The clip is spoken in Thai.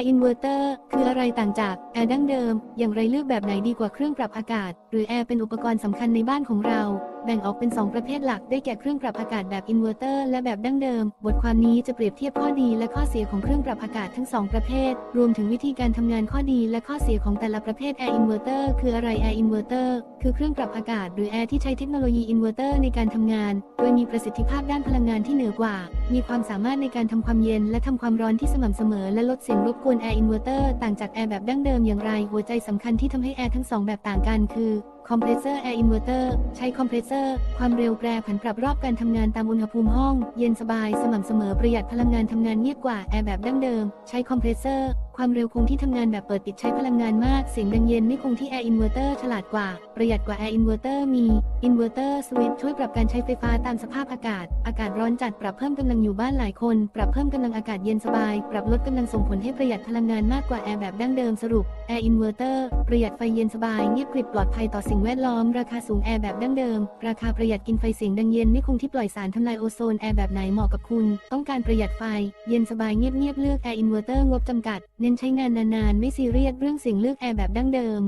ร์อินเวอร์เตอร์คืออะไรต่างจากแอร์ดั้งเดิม อย่างไรเลือกแบบไหนดีกว่าเครื่องปรับอากาศ หรือแอร์เป็นอุปกรณ์สำคัญในบ้านของเรา แบ่งออกเป็น 2 ประเภทหลักได้แก่เครื่องปรับอากาศแบบอินเวอร์เตอร์และแบบดั้งเดิม บทความนี้จะเปรียบเทียบข้อดีและข้อเสียของเครื่องปรับอากาศทั้ง 2 ประเภท รวมถึงวิธีการทำงานข้อดีและข้อเสียของแต่ละประเภทแอร์อินเวอร์เตอร์คืออะไรแอร์อินเวอร์เตอร์คือเครื่องปรับอากาศหรือแอร์ที่ใช้เทคโนโลยีอินเวอร์เตอร์ในการทำงาน โดยมีประสิทธิภาพด้านพลังงานที่เหนือกว่า มีความสามารถในการทำความเย็นและทำความร้อนที่สม่ำเสมอ และลดเสียงรบกวนแอร์อินเวอร์เตอร์ต่างจากแอร์แบบดั้งเดิมอย่างไร หัวใจสำคัญที่ทำให้แอร์ทั้งสองแบบต่างกันคือ คอมเพรสเซอร์แอร์อินเวอร์เตอร์ใช้คอมเพรสเซอร์ความเร็วแปรผันปรับรอบการทำงานตามอุณหภูมิห้อง เย็นสบายสม่ำเสมอประหยัดพลังงานทำงานเงียบกว่าแอร์แบบดั้งเดิม ใช้คอมเพรสเซอร์ ความเร็วคงที่ทำงานแบบเปิดปิดใช้พลังงานมาก เสียงดังเย็นไม่คงที่แอร์อินเวอร์เตอร์ฉลาดกว่า ประหยัดกว่าแอร์อินเวอร์เตอร์มีอินเวอร์เตอร์สวิตช่วยปรับการใช้ไฟฟ้าตามสภาพอากาศ อากาศร้อนจัดปรับเพิ่มกำลังอยู่บ้านหลายคน ปรับเพิ่มกำลังอากาศเย็นสบาย ปรับลดกำลังส่งผลให้ประหยัดพลังงานมากกว่าแอร์แบบดั้งเดิมสรุปแอร์อินเวอร์เตอร์ประหยัดไฟเย็นสบายเงียบกริบปลอดภัยต่อสิ่งแวดล้อม ราคาสูงแอร์แบบดั้งเดิม ราคาประหยัดกินไฟเสียงดังเย็นไม่คงที่ปล่อยสารทำลายโอโซนแอร์แบบไหนเหมาะกับคุณ ต้องการประหยัดไฟ เย็นสบายเงียบๆเลือกแอร์อินเวอร์เตอร์งบจำกัดเน้นใช้งานนานๆ ไม่ซีเรียสเรื่องเสียงเลือกแอร์แบบดั้งเดิม